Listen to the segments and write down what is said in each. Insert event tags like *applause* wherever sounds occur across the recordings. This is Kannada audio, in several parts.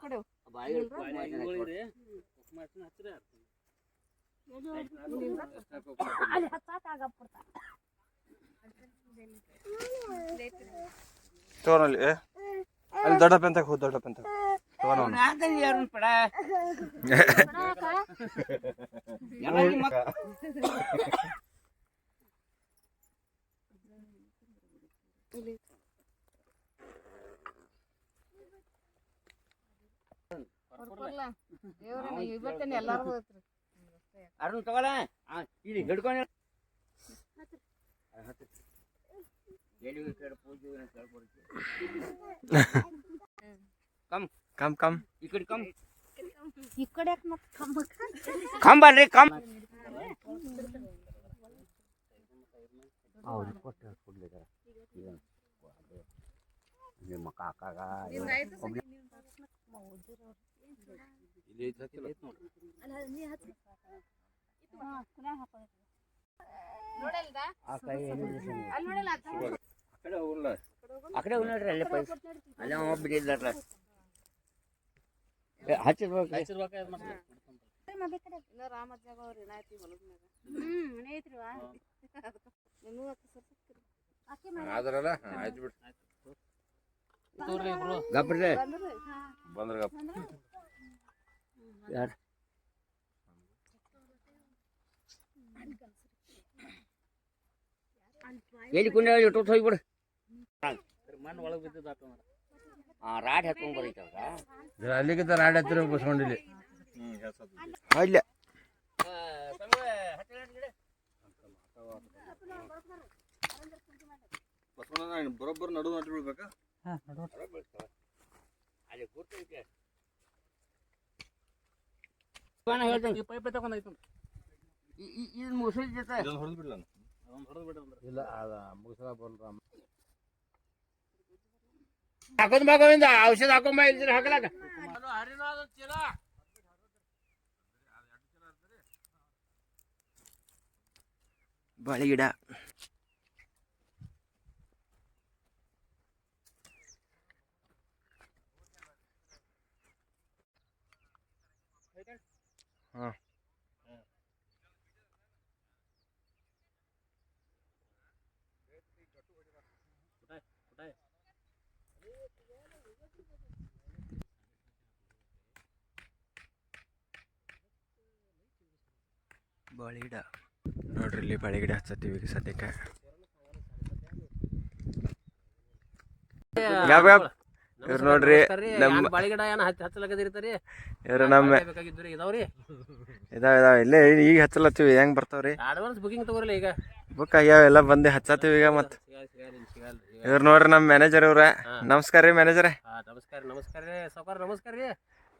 ಕೊಡೆವು ಅಲ್ಲಿ ದೊಡ್ಡ ಪೆಂತ ತಗೋನಲ್ಲಿ ದೊಡ್ಡ ಪೆಂತ ದೊಡ್ಡಪ್ಪ *laughs* ಅಂತ ಹೋದ್ ದೊಡ್ಡಪ್ಪ ಅಂತ ತಗೋಣ ದೇವ್ರ ಇವತ್ತೇನೆ ಎಲ್ಲಾರು ಹೋಗ್ತ್ರಿ ಅರುಣ್ ತಗೊಳ ಇಲ್ಲಿ ಹಿಡ್ಕೊಂಡು ಎಲ್ಲಿ ಕಡೆ ಪೂಜೆ ಏನೋ ಕೇಳ್ಕೊಡ್ತೀವಿ. ಕಮ್ ಕಮ್ ಈ ಕಡೆ ಕಮ್ ಈ ಕಡೆ ಮತ್ತೆ ಕಂಬಕ್ಕ ಕಂಬಲ್ರಿ ಕಮ್ ಅವ್ರಿಗೆ ಕೊಟ್ಟು ಕೊಡ್ಲಿಕ್ಕೆ ನಿಮ್ಮ ಕಾಕಾಗ ಹ್ಮ್ ಮನೆ ಐತ್ರಿ ವಾ ನಿಮಗೂ ಅಕ್ಕ ಸ್ವಲ್ಪ ಆಕೆ ಮನೆ? ಆದ್ರಲ್ಲ ಆಯ್ತು ಬಿಡು. ಗಬ್ರಲೆ ಬಂದ್ರಿ. ಹಾ ಬಂದ್ರ ಬಂದ್ರ. ಯಾರು? ಎಲ್ಲಿ ಕುಂಡ ಇಟ್ಟು ಹೋಗ್ಬಿಡು. ಮಣ್ಣು ಒಳಗೆ ಬಿದ್ದಿದ್ದಾತ ಆ ರಾಡ್ ಹಾಕೊಂಡ್ ಬರೀತಾವ್ರ ಅಲ್ಲಿಗಿಂತ ರಾಡ್ ಹತ್ತಿರ ಬಸ್ಕೊಂಡಿಲ್ಲ ಇಲ್ಲ ಬರೋಬ್ಬರ ನಡು ನಟ್ಟು ಬಿಡ್ಬೇಕಾ? ಅಲ್ಲಿ ಕೂರ್ತೈತೆ ಹೇಳ್ತೇನೆ ಈ ಪೈಪ್ ತಗೊಂಡೈತು ಇದನ್ನ ಮುಸುಳಿ ಜೊತೆ ಇದೊಂದು ಹೊಡೆದು ಬಿಡ್ಲ ಅದೊಂದು ಹೊಡೆದು ಬಿಡ ಅಂದ್ರೆ ಇಲ್ಲ ಅದ ಮುಗಿಸಲ ಬರಲ್ಲ ಹಾಕೊಂಡ್ ಬಾಗೋವಿಂದ ಔಷಧ ಹಾಕೊಂಡ್ ಬಾ ಇಲ್ದಿರ ಹಾಕಲಾಕ ಬಾಳೆ ಗಿಡ ಹಾ ಬಾಳೆ ಗಿಡ ನೋಡ್ರಿ ಇಲ್ಲಿ ಬಾಳೆ ಗಿಡ ಹಚ್ಚತ್ತೀವಿ ಈಗ ಸದ್ಯಕ್ಕೆ ಯಾವ ಯಾವ ಇವ್ರು ನೋಡ್ರಿ ನಮ್ಮ ಬಾಳಿಗಿಡ ಏನ ಹಚ್ಚ ಹಚ್ಚಲಕದಿರ್ತಾರಿ ಇವ್ರು ನಮ್ಮ ಬೇಕಾಗಿದ್ರಿ ಇದಾವ್ರಿ? ಇದಾವ ಇದಾವ. ಇಲ್ಲೇ ಈಗ ಹಚ್ಚಲತ್ತೀವಿ ಹೆಂಗ್ ಬರ್ತಾವ್ರಿ? ಅಡ್ವಾನ್ಸ್ ಬುಕಿಂಗ್ ತಗೋರಿ ಈಗ. ಬುಕ್ ಆಗ್ಯಾವ ಎಲ್ಲ ಬಂದು ಹಚ್ಚತ್ತೀವಿ ಈಗ ಮತ್ತೆ. ಇವ್ರು ನೋಡ್ರಿ ನಮ್ಮ ಮ್ಯಾನೇಜರ್ ಇವ್ರ ನಮಸ್ಕಾರ ರೀ ಮ್ಯಾನೇಜರ್ ನಮಸ್ಕಾರ ನಮಸ್ಕಾರ ರೀ. ಸೌಕರ್ ನಮಸ್ಕಾರ ರೀ.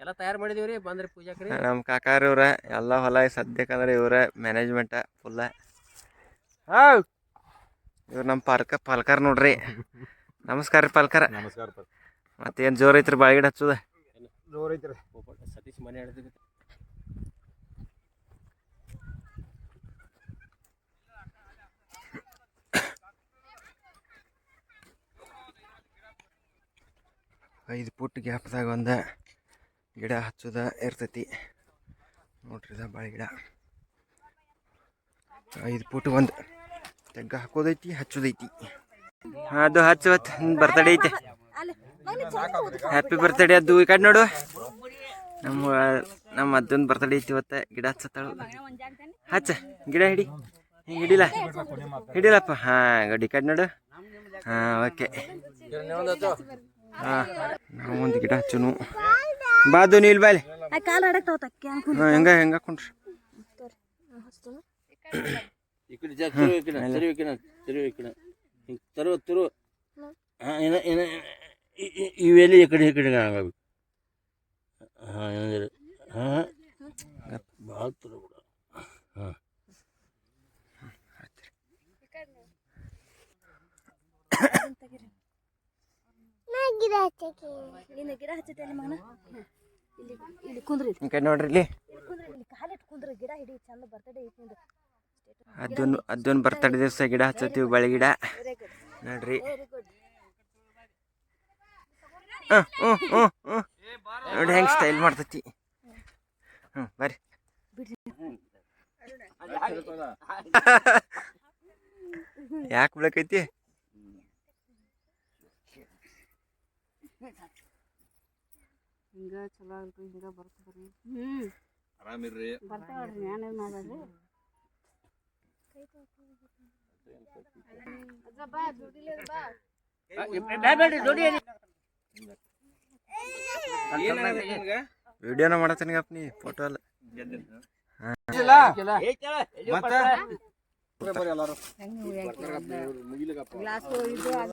ಎಲ್ಲ ತಯಾರು ಮಾಡಿದೀವ್ರಿ ಬಂದ್ರಿ ಪೂಜಾಕ್ರಿ ನಮ್ಮ ಕಾಕಾರ ಇವ್ರ ಎಲ್ಲ ಹೊಲ ಸದ್ಯಕ್ಕಂದ್ರೆ ಇವ್ರ ಮ್ಯಾನೇಜ್ಮೆಂಟ್ ಫುಲ್ಲ ಹಾವ್ ಇವ್ರು ನಮ್ಮ ಪಾಲ್ಕ ಪಾಲ್ಕರ್ ನೋಡ್ರಿ. ನಮಸ್ಕಾರ ರೀ ಪಾಲ್ಕರ. ನಮಸ್ಕಾರ ಮತ್ತೇನು ಜೋರ್ ಐತ್ರಿ ಬಾಳೆಗಿಡ ಹಚ್ಚುದ? ಜೋರ್ ಐತ್ರಿ. ಸತೀಶ್ ಮನೆ ಹಿಡಿದ್ವಿ ಐದು ಪುಟ್ ಗ್ಯಾಪ್ದಾಗ ಒಂದು ಗಿಡ ಹಚ್ಚುದ ಇರ್ತೈತಿ. ನೋಡ್ರಿ ಇದ ಬಾಳೆ ಗಿಡ. ಐದು ಪುಟ್ ಒಂದು ತೆಗ್ಗ ಹಾಕೋದೈತಿ ಹಚ್ಚೋದೈತಿ. ಅದು ಹಚ್ಚುವತ್ ಬರ್ತಡೇ ಐತೆ. ಹ್ಯಾಪಿ ಬರ್ತಡೇ ಅದು ಈ ಕಡೆ ನೋಡು. ನಮ್ಮ ನಮ್ಮ ಅದ್ದೊಂದು ಬರ್ತಡೇ ಐತಿ ಇವತ್ತ. ಗಿಡ ಹಚ್ಚತ್ತಾಳು. ಹಚ್ಚ. ಗಿಡ ಹಿಡಿ. ಹಿಂಗೆ ಹಿಡಿಲ್ಲ ಹಿಡಿಲಪ್ಪ. ಹಾಂ ಗಡಿ ಕಡೆ ನೋಡು. ಹಾಂ ಓಕೆ. ಹಾಂ ನಾವೊಂದು ಒಂದು ಗಿಡ ಹಚ್ಚನು. ಬಾದು ನೀಲ್ ಬಾಯ್ ಹಾಂ ಹೆಂಗ ಹೆಂಗ ಕುಂಡ್ರಿ ಈ ಕಡೆ ಜಾ ತಿರು ಈ ಕಡೆ ತಿರು ತಿರು ಈ ಕಡೆ. ಹಿಂಗ್ ತರು ತಿರು ಹಾಂ ಏನ ಏನ. ಇ- ಇ- ಇವೆಲ್ಲಿ ಈ ಕಡೆ ಈ ಕಡೆ ಆಗಬೇಕು. ಹಾಂ ಏನಿದೆ ಹಾಂ? ಭಾಳ ತಿರು ಬಿಡ ಹಾಂ. ಇಲ್ಲಿ ಗಿಡ ಹಚ್ಚೈತೆ ಮಗನ? ಇಲ್ಲಿ ಇಲ್ಲಿ ಕುಂದ್ರಿ. ಈ ಕಡೆ ನೋಡ್ರಿ ಇಲ್ಲಿ. ಕುಂದ್ರಿ ಇಲ್ಲಿ ಕಾಲಿಟ್ಟು ಕುಂದ್ರಿ. ಗಿಡ ಹಿಡಿ ಚಂದ ಬರ್ತಡೇ ಐತಿ ಅದೊಂದು ಅದೊಂದು ಬರ್ತಡೇ ದಿವಸ ಗಿಡ ಹಚ್ಚತ್ತೀವಿ ಬಳೆ ಗಿಡ. ನೋಡ್ರಿ ವೆರಿ ಗುಡ್ ಹ್ಞೂ ಹ್ಞೂ ಹ್ಞೂ ನೋಡಿ ಹೆಂಗೆ ಸ್ಟೈಲ್ ಮಾಡ್ತೈತಿ. ಹ್ಞೂ ಬರ್ರಿ. ಯಾಕೆ ಬಿಡಕೈತಿ ಹಿಂಗ ಚಲೋ ಅಲ್ರಿ ಹಿಂಗ ಬರ್ತದ್ರಿ ಹ್ಮ್. ಆರಾಮಿರ್ರಿ ಬರ್ತಾವ್ರಿ ನಾನೇನ್ ಮಾಡೋದು ಅಜ್ಜ ಬಾ ದುಡಿಲೇ ಬಾ. ವಿಡಿಯೋನ ಮಾಡತ್ತೀನಿಗಪ್ಪ ನೀ ಫೋಟೋ ಅಲ್ಲ ಮತ್ತೆ? ಎಲ್ಲಾರು ಗ್ಲಾಸ್ ಇದು